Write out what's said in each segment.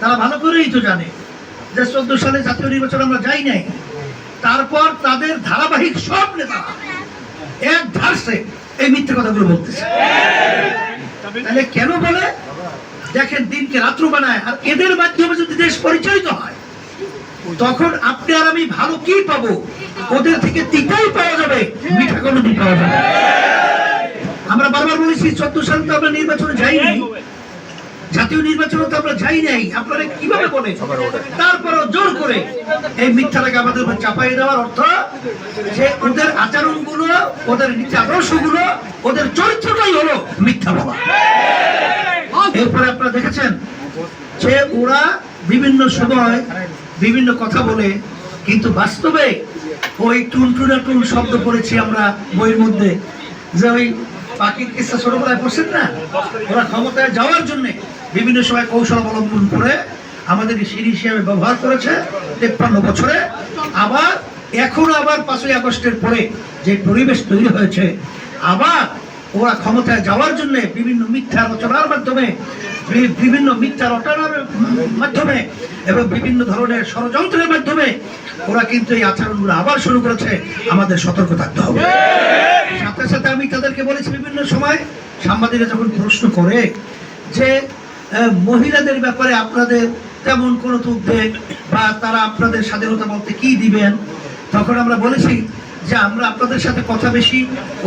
তারা ভালো করেই তো জানে যে চোদ্দ সালে জাতীয় নির্বাচন আমরা যাই নাই। তারপর তাদের ধারাবাহিক সব নেতা এক ধারসে এই মিথ্যে কথাগুলো বলতেছে। তাহলে কেন বলে? দেখেন, দিনকে রাত্র বানায়, আর এদের মাধ্যমে যদি দেশ পরিচালিত হয়, তখন আপনি আর আমি ভালো কি পাবো? ওদের থেকে তিতাই পাওয়া যাবে, মিঠা কোনো পাওয়া যাবে। আমরা বারবার বলেছি, চোদ্দ সালে তো আমরা নির্বাচনে যাইনি। জাতীয় নির্বাচনে তো আমরা যাই নাই। আপনারা কীভাবে বলে তারপরও জোর করে এই মিথ্যাটাকে আমাদের উপর চাপাই দেওয়ার অর্থ যে ওদের আচরণগুলো ওদের নীতি আদর্শগুলো ওদের চরিত্রটাই হলো মিথ্যা বলা। এরপরে আপনারা দেখেছেন যে ওরা বিভিন্ন সময় বিভিন্ন কথা বলে কিন্তু বাস্তবে ওই টুনটুনা টুন শব্দ পড়েছি আমরা বইয়ের মধ্যে। যে ওই পাখির কিস্সা ছোটবেলায় পড়ছেন না? ওরা ক্ষমতায় যাওয়ার জন্য বিভিন্ন সময় কৌশল অবলম্বন করে আমাদেরকে সিঁড়ি হিসেবে ব্যবহার করেছে তেপ্পান্ন বছরে। আবার এখন আবার পাঁচই আগস্টের পরে যে পরিবেশ তৈরি হয়েছে, আবার ওরা ক্ষমতায় যাওয়ার জন্য বিভিন্ন মিথ্যা রচনার মাধ্যমে বিভিন্ন মিথ্যা রচনার মাধ্যমে এবং বিভিন্ন ধরনের ষড়যন্ত্রের মাধ্যমে ওরা কিন্তু এই আচরণগুলো আবার শুরু করেছে। আমাদের সতর্ক থাকতে হবে। সাথে সাথে আমি তাদেরকে বলেছি বিভিন্ন সময় সাংবাদিকরা যখন প্রশ্ন করে যে মহিলাদের ব্যাপারে আপনাদের তেমন কোনো উদ্বেগ বা তারা আপনাদের স্বাধীনতা বলতে কি দিবেন? তখন আমরা বলেছি যে আমরা আপনাদের সাথে কথা বেশি,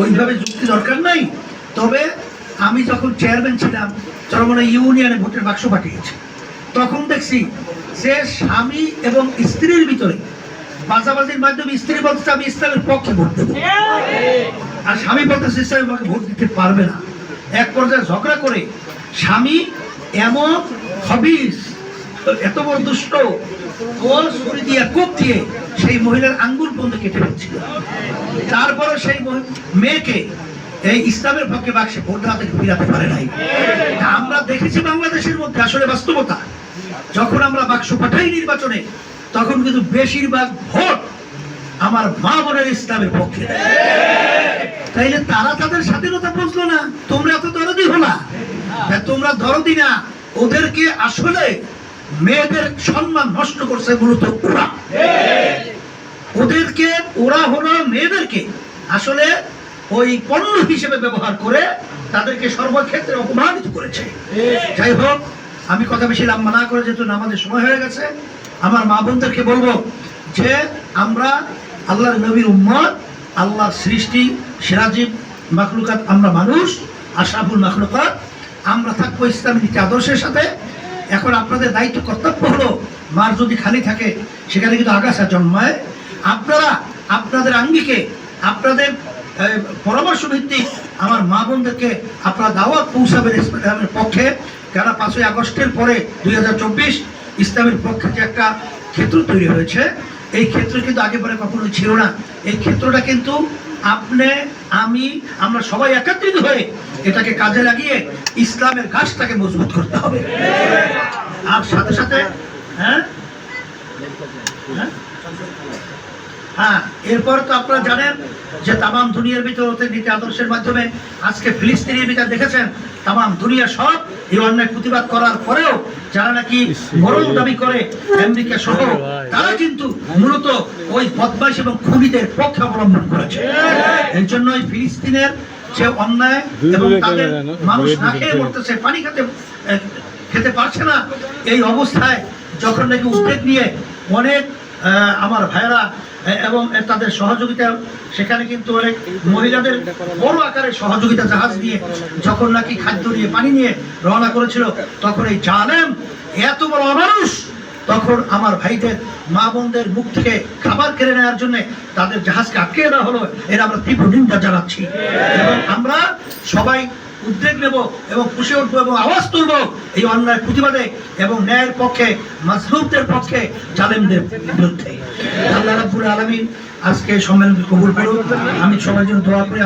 ওইভাবে যুক্তি দরকার নাই। তবে আমি যখন চেয়ারম্যান ছিলাম চরমনা ইউনিয়নে ভোটের বাক্স পাঠিয়েছি। তখন দেখছি যে স্বামী এবং স্ত্রীর ভিতরে বাজাবাজির মাধ্যমে স্ত্রী বলতে আমি ইসলামের পক্ষে ভোট দেবো। আর স্বামী বলতেছে ইসলামের পক্ষে ভোট দিতে পারবে না। এক পর্যায়ে ঝগড়া করে স্বামী এমন হবিস এত বড় দুষ্ট। সেই মহিলার পর্যন্ত কেটে ফেলছিল। তারপরে সেই মেয়েকে এই ইসলামের পক্ষে বাক্সে ভোট ফিরাতে পারে নাই। আমরা দেখেছি বাংলাদেশের মধ্যে আসলে বাস্তবতা। যখন আমরা বাক্স পাঠাই নির্বাচনে, তখন কিন্তু বেশিরভাগ ভোট আমার মা বোনের ইসলামের পক্ষে। তাইলে তারা তাদের স্বাধীনতা বুঝলো না, তোমরা এত দরদি হলা। তা তোমরা দরদি না। ওদেরকে আসলে মেয়েদের সম্মান নষ্ট করছে মূলত ওরা। ওদেরকে, ওরা হলো মেয়েদেরকে আসলে ওই পণ্য হিসেবে ব্যবহার করে তাদেরকে সর্বক্ষেত্রে অপমানিত করেছে। যাই হোক, আমি কথা বেশি লম্বা না করে যেহেতু নামাজের সময় হয়ে গেছে, আমার মা বোনদেরকে বলব যে আমরা আল্লাহর নবীর উম্মত, আল্লাহর সৃষ্টি সিরাজিব মাখলুকাত আমরা মানুষ, আশরাফুল মাখলুকাত। আমরা থাকব ইসলামী নীতি আদর্শের সাথে। এখন আপনাদের দায়িত্ব, কর্তব্য হলো, মার যদি খালি থাকে, সেখানে কিন্তু আগাছা জন্মায়। আপনারা, আপনাদের আঙ্গিকে, আপনাদের পরামর্শ ভিত্তিক আমার মা বোনদেরকে আপনারা দাওয়াত পৌঁছাবেন ইসলামের পক্ষে। কেন পাঁচই আগস্টের পরে দুই হাজার চব্বিশ ইসলামের পক্ষে যে একটা ক্ষেত্র তৈরি হয়েছে, এই ক্ষেত্র কিন্তু আগে পরে কখনোই ছিল না। এই ক্ষেত্রটা কিন্তু আপনি আমি, আমরা সবাই একত্রিত হয়ে এটাকে কাজে লাগিয়ে ইসলামের গাছটাকে মজবুত করতে হবে। আর সাথে সাথে হ্যাঁ? হ্যাঁ? হ্যাঁ এরপর তো আপনারা জানেন যে তামাম দুনিয়ার ভিতর নীতি আদর্শের মাধ্যমে আজকে ফিলিস্তিনের বিচার দেখেছেন। তামাম দুনিয়া সব এই অন্যায় প্রতিবাদ করার পরেও যারা নাকি মরণ দাবি করে আমেরিকা সহ তারা কিন্তু মূলত ওই বদমাইশ এবং খুনিদের পক্ষে অবলম্বন করেছে। এর জন্য এই ফিলিস্তিনের যে অন্যায় এবং তাদের মানুষ না খেয়ে মরতেছে পানি খেতে খেতে পারছে না। এই অবস্থায় যখন নাকি উদ্বেগ নিয়ে অনেক আমার ভাইয়েরা এবং তাদের সহযোগিতা, সেখানে কিন্তু অনেক মহিলাদের বড় আকারের সহযোগিতা, জাহাজ নিয়ে যখন নাকি খাদ্য নিয়ে, পানি নিয়ে রওনা করেছিল, তখন এই জালেম এত বড় অমানুষ, তখন আমার ভাইদের মা বোনদের মুখ থেকে খাবার কেড়ে নেওয়ার জন্য তাদের জাহাজকে আটকে দেওয়া হলো। এর আমরা তীব্র নিন্দা জানাচ্ছি। এবং আমরা সবাই উদ্বেগ নেব এবং খুশি উঠবো এবং আওয়াজ তুলব এই অন্যায় প্রতিবাদে এবং ন্যায়ের পক্ষে মাসরুফদের পক্ষে, জালেমদের বিরুদ্ধে। আল্লাহ রাবুল আলমী আজকে সম্মেলন কবুল করুন আমি সবাই জন্য দোয়া করি।